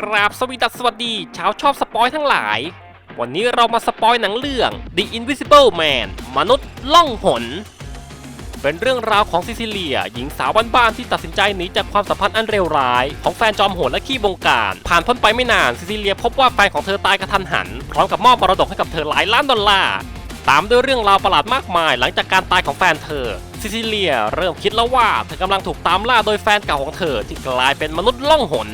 กราบสวีดัสสวัสดีชาวชอบสปอยทั้งหลาย วันนี้เรามาสปอยหนังเรื่อง The Invisible Man มนุษย์ล่องหน เป็นเรื่องราวของซิซิเลีย หญิงสาวบ้านๆที่ตัดสินใจหนีจากความสัมพันธ์อันเลวร้าย ของแฟนจอมโหดและขี้บงการ ผ่านพ้นไปไม่นานซิซิเลียพบว่าแฟนของเธอตายกระทันหัน พร้อมกับมอบมรดกให้กับเธอหลายล้านดอลลาร์ตามด้วยเรื่องราวประหลาดมากมาย หลังจากการตายของแฟนเธอ ซิซิเลีย เริ่มคิดแล้วว่าเธอกำลังถูกตามล่าโดยแฟนเก่าของเธอที่กลายเป็นมนุษย์ล่องหน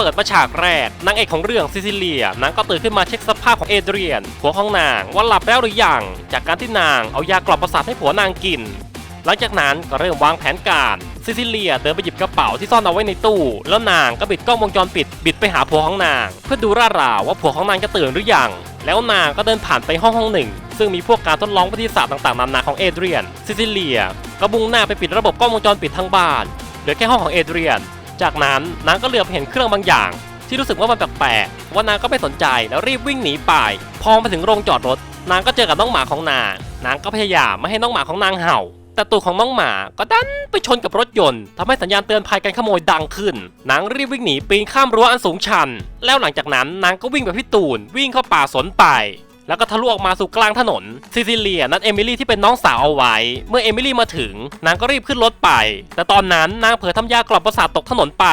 เปิดมาฉากแรกนางเอกของเรื่องซิซิเลียนางก็ตื่นขึ้นมาเช็คสภาพของเอเดรียนผัวของนางว่าหลับแล้วหรือยังจากการที่นางเอายากล่อมประสาทให้ผัวนางกิน หลังจากนั้นก็เริ่มวางแผนการซิซิเลียเดินไปหยิบกระเป๋าที่ซ่อนเอาไว้ในตู้ แล้วนางก็บิดกล้องวงจรปิด บิดไปหาผัวของนาง เพื่อดูร่าราวว่าผัวของนางจะตื่นหรือยัง แล้วนางก็เดินผ่านไปห้องห้องหนึ่ง ซึ่งมีพวกการทดลองวิทยาศาสตร์ต่างๆนานาของเอเดรียนซิซิเลียก็บุ่งหน้าไปปิดระบบกล้องวงจรปิดทั้งบ้านเหลือแค่ห้องของเอเดรียน จากนั้นนางก็เหลือบเห็นเครื่องบางอย่าง ที่รู้สึกว่ามันแปลกๆว่านางก็ไม่สนใจแล้วรีบวิ่งหนีไป พอมาถึงโรงจอดรถ นางก็เจอกับน้องหมาของนาง นางก็พยายามไม่ให้น้องหมาของนางเห่า แต่ตัวของน้องหมาก็ดันไปชนกับรถยนต์ทำให้สัญญาณเตือนภัยการขโมยดังขึ้น นางรีบวิ่งหนีปีนข้ามรั้วอันสูงชัน แล้วหลังจากนั้นนางก็วิ่งแบบพี่ตูนวิ่งเข้าป่าสนไป แล้วก็ทะลุออกมาสู่กลางถนนซิซิเลียนัดเอมิลี่ที่เป็นน้องสาวเอาไว้ เมื่อเอมิลี่มาถึง นางก็รีบขึ้นรถไป แต่ตอนนั้นนางเผลอทำยากล่อมประสาทตกถนนไป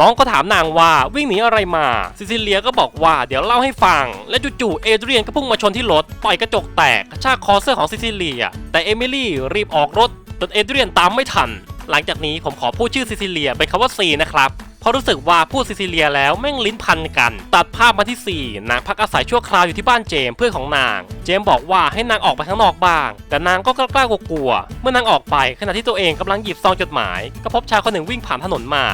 น้องก็ถามนางว่าวิ่งหนีอะไรมาซิซิเลียก็บอกว่าเดี๋ยวเล่าให้ฟัง และจู่ๆเอเดรียนก็พุ่งมาชนที่รถต่อยกระจกแตกกระชากคอเสื้อของซิซิเลีย แต่เอมิลี่รีบออกรถจนเอเดรียนตามไม่ทัน หลังจากนี้ผมขอพูดชื่อซิซิเลียเป็นคำว่าซีนะครับ เพราะรู้สึกว่าพูดซิซิเลียแล้วแม่งลิ้นพันกัน ตัดภาพมาที่ 4 นางพักอาศัยชั่วคราวอยู่ที่บ้านเจมเพื่อนของนาง เจมบอกว่าให้นางออกไปข้างนอกบ้าง แต่นางก็กล้ากลัวเมื่อนางออกไปขณะที่ตัวเองกำลังหยิบซองจดหมาย ก็พบชายคนหนึ่งวิ่งผ่านถนนมา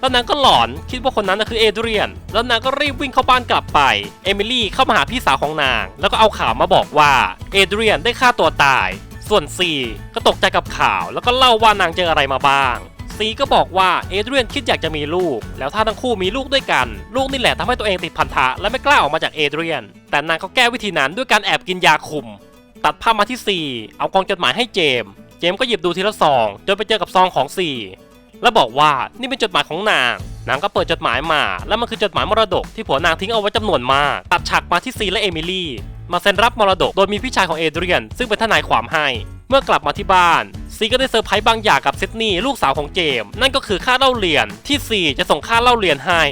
แล้วนางก็หลอนคิดว่าคนนั้นคือเอเดรียน แล้วนางก็รีบวิ่งเข้าบ้านกลับไป เอมิลี่เข้ามาหาพี่สาวของนาง แล้วก็เอาข่าวมาบอกว่าเอเดรียนได้ฆ่าตัวตาย ส่วนซีก็ตกใจกับข่าว แล้วก็เล่าว่านางเจออะไรมาบ้าง ซีก็บอกว่าเอเดรียนคิดอยากจะมีลูก แล้วถ้าทั้งคู่มีลูกด้วยกัน ลูกนี่แหละทำให้ตัวเองติดพันธะและไม่กล้าออกมาจากเอเดรียน แต่นางก็แก้วิธีนั้นด้วยการแอบกินยาคุม ตัดภาพมาที่ 4 เอากองจดหมายให้เจมส์เจมส์ก็หยิบดูทีละซองจนไปเจอกับซองของ 4 แล้วบอกว่านี่เป็นจดหมายของนาง นางก็เปิดจดหมายมา แล้วมันคือจดหมายมรดกที่ผัวนางทิ้งเอาไว้จำนวนมากตัดฉากมาที่ซีและเอมิลี่ มาเซ็นรับมรดก โดยมีพี่ชายของเอเดรียน ซึ่งเป็นทนายความให้ เมื่อกลับมาที่บ้าน ซีก็ได้เซอร์ไพรส์บางอย่างกับซิดนีย์ลูกสาวของเจมส์นั่นก็คือค่าเล่าเรียนที่ซีจะส่งค่าเล่าเรียนให้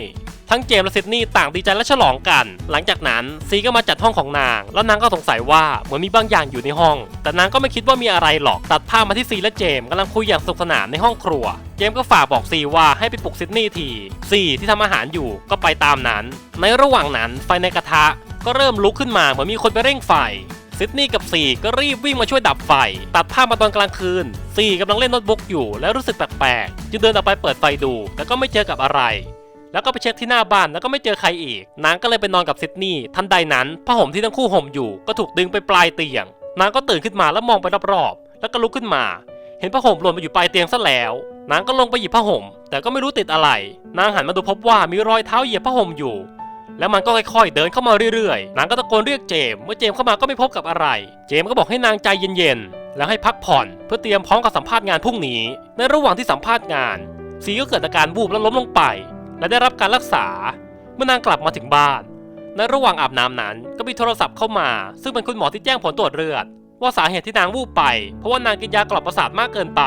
ทั้งเจมส์และซิดนีย์ต่างดีใจและฉลองกัน หลังจากนั้นซีก็มาจัดห้องของนาง แล้วนางก็สงสัยว่าเหมือนมีบางอย่างอยู่ในห้อง แต่นางก็ไม่คิดว่ามีอะไรหรอกตัดภาพมาที่ซีและเจมส์กำลังคุยอย่างสนุกสนานในห้องครัว เจมส์ก็ฝากบอกซีว่าให้ไปปลุกซิดนีย์ทีซีที่ทำอาหารอยู่ก็ไปตามนั้น ในระหว่างนั้นไฟในกระทะ ก็เริ่มลุกขึ้นมาเหมือนมีคนไปเร่งไฟซิดนีย์กับซีก็รีบวิ่งมาช่วยดับไฟ ตัดภาพมาตอนกลางคืนซีกำลังเล่นโน้ตบุ๊กอยู่ แล้วรู้สึกแปลกๆ จึงเดินออกไปเปิดไฟดู แต่ก็ไม่เจอกับอะไร แล้วก็ไปเช็คที่หน้าบ้านแล้วก็ไม่เจอใครอีก นางก็เลยไปนอนกับซิดนีย์ทันใดนั้นผ้าห่มที่ทั้งคู่ห่มอยู่ ก็ถูกดึงไปปลายเตียง นางก็ตื่นขึ้นมาแล้วมองไปรอบๆ แล้วก็ลุกขึ้นมา เห็นผ้าห่มหล่นมาอยู่ปลายเตียงซะแล้ว นางก็ลงไปหยิบผ้าห่ม แต่ก็ไม่รู้ติดอะไร นางหันมาดูพบว่ามีรอยเท้าเหยียบผ้าห่มอยู่ แล้วมันก็ค่อยๆ เดินเข้ามาเรื่อยๆ นางก็ตะโกนเรียกเจมส์เมื่อเจมส์เข้ามาก็ไม่พบกับอะไร เจมส์ก็บอกให้นางใจเย็นๆ แล้วให้พักผ่อนเพื่อเตรียมพร้อมกับสัมภาษณ์งานพรุ่งนี้ ในระหว่างที่สัมภาษณ์งาน ซีก็เกิดอาการวูบแล้วล้มลงไป และได้รับการรักษา เมื่อนางกลับมาถึงบ้าน ในระหว่างอาบน้ำนั้นก็มีโทรศัพท์เข้ามา ซึ่งเป็นคุณหมอที่แจ้งผลตรวจเลือด ว่าสาเหตุที่นางวูบไป เพราะว่านางกินยากล่อมประสาทมากเกินไป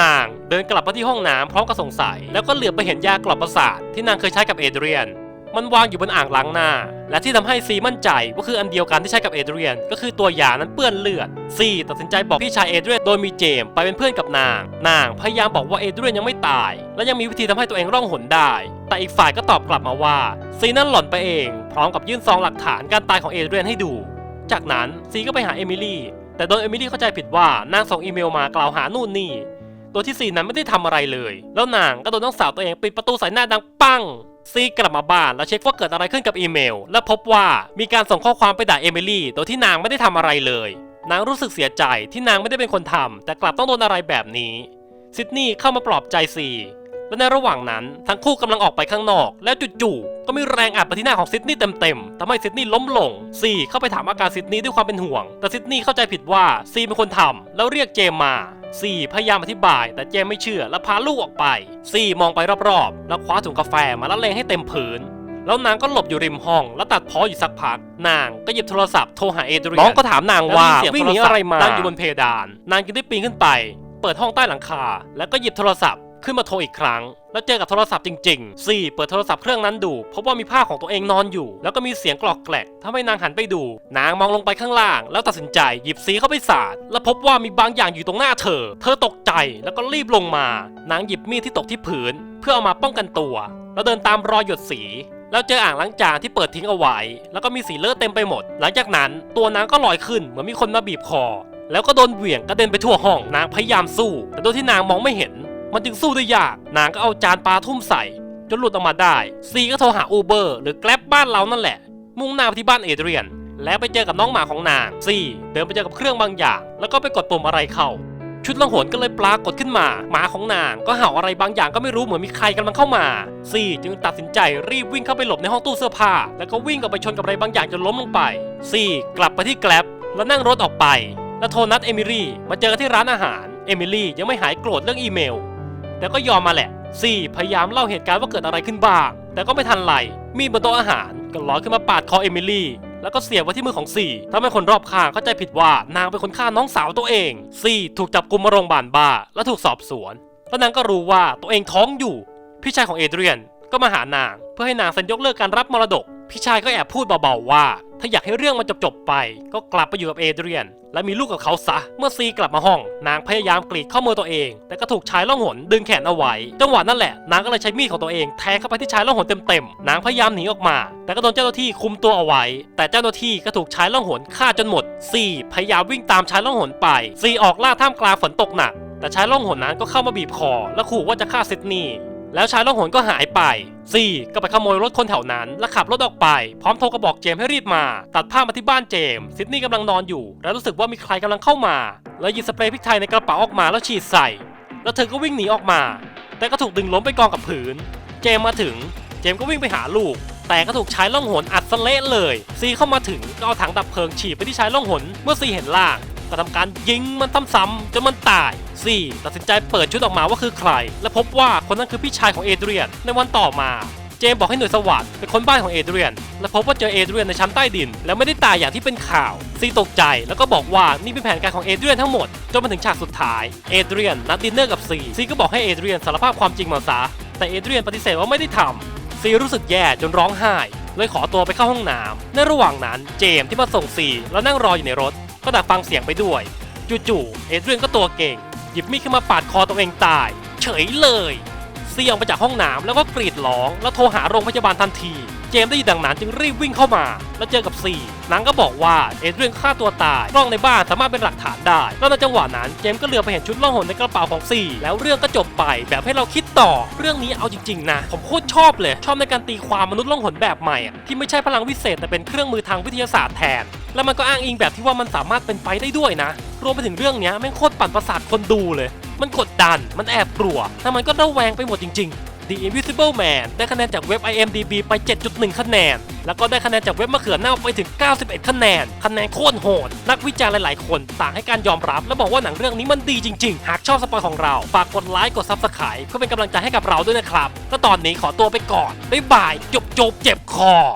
นางเดินกลับมาที่ห้องน้ำพร้อมกับสงสัย แล้วก็เหลือบไปเห็นยากล่อมประสาทที่นางเคยใช้กับเอเดรียน มันวางอยู่บนอ่างล้างหน้า และที่ทำให้ซีมั่นใจว่าคืออันเดียวกันที่ใช้กับเอเดรียน ก็คือตัวยานั้นเปื้อนเลือด ซีตัดสินใจบอกพี่ชายเอเดรียนโดยมีเจมไปเป็นเพื่อนกับนาง นางพยายามบอกว่าเอเดรียนยังไม่ตาย และยังมีวิธีทำให้ตัวเองร่องหนได้ แต่อีกฝ่ายก็ตอบกลับมาว่า ซีนั่นหล่อนไปเอง พร้อมกับยื่นซองหลักฐานการตายของเอเดรียนให้ดู จากนั้นซีก็ไปหาเอมิลี่แต่โดนเอมิลี่เข้าใจผิดว่านางส่งอีเมลมากล่าวหานู่นนี่ ตัวที่ซีนั้นไม่ได้ทำอะไรเลย แล้วนางก็โดนน้องสาวตัวเองปิดประตูใส่หน้าดังปังซีกลับมาบ้านแล้วเช็คว่าเกิดอะไรขึ้นกับอีเมล และพบว่ามีการส่งข้อความไปด่าเอมิลี่โดยที่นางไม่ได้ทำอะไรเลย นางรู้สึกเสียใจที่นางไม่ได้เป็นคนทำแต่กลับต้องโดนอะไรแบบนี้ซิดนีย์เข้ามาปลอบใจซี และในระหว่างนั้นทั้งคู่กำลังออกไปข้างนอก แล้วจู่ๆก็มีแรงอัดไปที่หน้าของซิดนีย์เต็มๆทำให้ซิดนีย์ล้มลงซีเข้าไปถามอาการซิดนีย์ด้วยความเป็นห่วง แต่ซิดนีย์เข้าใจผิดว่าซีเป็นคนทำแล้วเรียกเจมมาซีพยายามอธิบาย แต่เจมไม่เชื่อและพาลูกออกไปซีมองไปรอบๆ แล้วคว้าถุงกาแฟมาละเลงให้เต็มผืนแล้วนางก็หลบอยู่ริมห้อง แล้วตัดพ้ออยู่สักพัก นางก็หยิบโทรศัพท์โทรหาเอเดรียนน้องก็ถามนางว่าวิ่งหนีอะไรมาตั้งอยู่บนเพดาน นางจึงได้ปีนขึ้นไป เปิดห้องใต้หลังคา แล้วก็หยิบโทรศัพท์ ขึ้นมาโทรอีกครั้ง แล้วเจอกับโทรศัพท์จริงๆซีเปิดโทรศัพท์เครื่องนั้นดูพบว่ามีภาของตัวเองนอนอยู่ แล้วก็มีเสียงกรอกแกรกทำให้นางหันไปดู นางมองลงไปข้างล่าง แล้วตัดสินใจหยิบสีเข้าไปสาด แล้วพบว่ามีบางอย่างอยู่ตรงหน้าเธอ เธอตกใจแล้วก็รีบลงมา นางหยิบมีดที่ตกที่ผืนเพื่อเอามาป้องกันตัว แล้วเดินตามรอยหยดสีแล้วเจออ่างล้างจานที่เปิดทิ้งเอาไว้ แล้วก็มีสีเลอะเต็มไปหมด หลังจากนั้นตัวนางก็ลอยขึ้นเหมือนมีคนมาบีบคอ แล้วก็โดนเหวี่ยงกระเด็นไปทั่วห้อง นางพยายามสู้ แต่โดยที่นางมองไม่เห็น มันจึงสู้ได้ยากนางก็เอาจานปลาทุ่มใส่ จนหลุดออกมาได้ ซีก็โทรหาอูเบอร์หรือแกร็บบ้านเรานั่นแหละ มุ่งหน้าไปที่บ้านเอเดรียน แล้วไปเจอกับน้องหมาของนางซีเดินไปเจอกับเครื่องบางอย่าง แล้วก็ไปกดปุ่มอะไรเข้า ชุดล่องหนก็เลยปรากฏขึ้นมา หมาของนางก็เห่าอะไรบางอย่างก็ไม่รู้เหมือนมีใครกำลังเข้ามาซีจึงตัดสินใจรีบวิ่งเข้าไปหลบในห้องตู้เสื้อผ้า แล้วก็วิ่งกลับไปชนกับอะไรบางอย่างจนล้มลงไปซีกลับไปที่แกล็บแล้วนั่งรถออกไปแล้วโทรนัดเอมิลี่มาเจอกันที่ร้านอาหาร เอมิลี่ยังไม่หายโกรธเรื่องอีเมล แต่ก็ยอมมาแหละซีพยายามเล่าเหตุการณ์ว่าเกิดอะไรขึ้นบ้าง แต่ก็ไม่ทันไร มีบนโต๊ะอาหารก็ลอยขึ้นมาปาดคอเอมิลี่ แล้วก็เสียบไว้ที่มือของซีทำให้คนรอบข้างเข้าใจผิดว่านางเป็นคนฆ่าน้องสาวตัวเองซีถูกจับกุมมาโรงพยาบาลบ้า และถูกสอบสวน แล้วนางก็รู้ว่าตัวเองท้องอยู่ พี่ชายของเอเดรียนก็มาหานาง เพื่อให้นางเซ็นยกเลิกการรับมรดก พี่ชายก็แอบพูดเบาๆว่า ถ้าอยากให้เรื่องมันจบๆไป ก็กลับไปอยู่กับเอเดรียน และมีลูกกับเขาซะ เมื่อซีกลับมาห้อง นางพยายามกรีดข้อมือตัวเอง แต่ก็ถูกชายล่องหนดึงแขนเอาไว้ จังหวะนั่นแหละ นางก็เลยใช้มีดของตัวเองแทงเข้าไปที่ชายล่องหนเต็มๆ นางพยายามหนีออกมา แต่ก็โดนเจ้าหน้าที่คุมตัวเอาไว้ แต่เจ้าหน้าที่ก็ถูกชายล่องหนฆ่าจนหมด ซีพยายามวิ่งตามชายล่องหนไป ซีออกล่าท่ามกลางฝนตกหนัก แต่ชายล่องหนนั้นก็เข้ามาบีบคอ และขู่ว่าจะฆ่าซิดนีย์ แล้วชายล่องหนก็หายไปซีก็ไปขโมยรถคนแถวนั้น และขับรถออกไป พร้อมโทรกระบอกเจมส์ให้รีบมา ตัดภาพมาที่บ้านเจมส์ซิดนีย์กำลังนอนอยู่ แล้วรู้สึกว่ามีใครกำลังเข้ามา แล้วหยิบสเปรย์พริกไทยในกระเป๋าออกมาแล้วฉีดใส่ แล้วเธอก็วิ่งหนีออกมา แต่ก็ถูกดึงล้มไปกองกับผืน เจมส์มาถึง เจมส์ก็วิ่งไปหาลูก แต่ก็ถูกชายล่องหนอัดสเละเลย ซีเข้ามาถึงก็เอาถังดับเพลิงฉีดไปที่ชายล่องหนเมื่อซีเห็นล่าง ก็ทำการยิงมันซ้ำๆจนมันตายซีตัดสินใจเปิดชุดออกมาว่าคือใคร และพบว่าคนนั้นคือพี่ชายของเอเดรียน ในวันต่อมาเจมบอกให้หน่วยสวัสด์ไปค้นบ้านของเอเดรียน และพบว่าเจอเอเดรียนในชั้นใต้ดิน แล้วไม่ได้ตายอย่างที่เป็นข่าว ซีตกใจแล้วก็บอกว่านี่เป็นแผนการของเอเดรียนทั้งหมด จนมาถึงฉากสุดท้าย เอเดรียนนัดดินเนอร์กับซี ซีก็บอกให้เอเดรียนสารภาพความจริงมาซะ แต่เอเดรียนปฏิเสธว่าไม่ได้ทำซีรู้สึกแย่จนร้องไห้ เลยขอตัวไปเข้าห้องน้ำในระหว่างนั้นเจมที่มาส่งซีแล้วนั่งรออยู่ในรถ ก็ดักฟังเสียงไปด้วยจู่ๆเอเดรียนก็ตัวเก่ง หยิบมีดขึ้นมาปาดคอตัวเองตาย เฉยเลยซีออกมาจากห้องน้ำแล้วก็กรีดร้อง แล้วโทรหาโรงพยาบาลทันที เจมส์ได้ยินดังนั้นจึงรีบวิ่งเข้ามา แล้วเจอกับซีนางก็บอกว่าเอเดรียนฆ่าตัวตายกล้องในบ้านสามารถเป็นหลักฐานได้ แล้วในจังหวะนั้นเจมส์ก็เหลือไปเห็นชุดล่องหนในกระเป๋าของซีแล้วเรื่องก็จบไปแบบให้เราคิดต่อ เรื่องนี้เอาจริงๆนะ ผมโคตรชอบเลย ชอบในการตีความมนุษย์ล่องหนแบบใหม่ที่ไม่ใช่พลังวิเศษแต่เป็นเครื่องมือทางวิทยาศาสตร์แทนแล้วมันก็อ้างอิงแบบที่ว่ามันสามารถเป็นไปได้ด้วยนะ รวมไปถึงเรื่องนี้แม่งโคตรปั่นประสาทคนดูเลย มันกดดัน มันแอบกลัวแต่มันก็ระแวงไปหมดจริง ๆ The Invisible Man ได้คะแนนจากเว็บ IMDb ไป 7.1 คะแนน แล้วก็ได้คะแนนจากเว็บมะเขือเน่าไปถึง 91 คะแนน คะแนนโคตรโหด นักวิจารณ์หลาย ๆ คนต่างให้การยอมรับ และบอกว่าหนังเรื่องนี้มันดีจริง ๆ หากชอบสปอยของเรา ฝากกดไลค์ กดซับสไคร b e เพื่อเป็นกำลังใจให้กับเราด้วยนะครับ แล้วตอนนี้ขอตัวไปก่อน บ๊ายบาย จบจบเจ็บคอ